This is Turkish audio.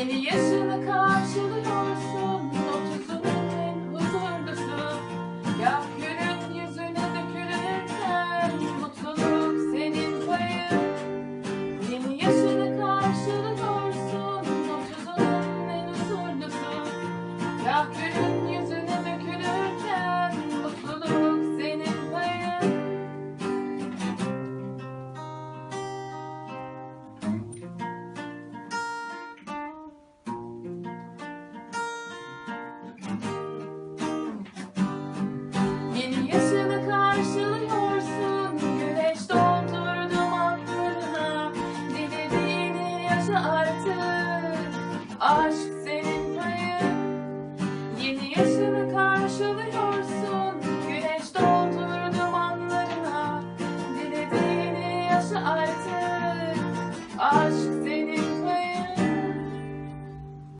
Yeni yaşını karşılıyorsun Otuzunun huzurlusun Yap günün yüzüne dökülürken Mutluluk senin payın. Yeni yaşını karşılıyorsun Otuzunun en huzurlusun Yap günün artık. Aşk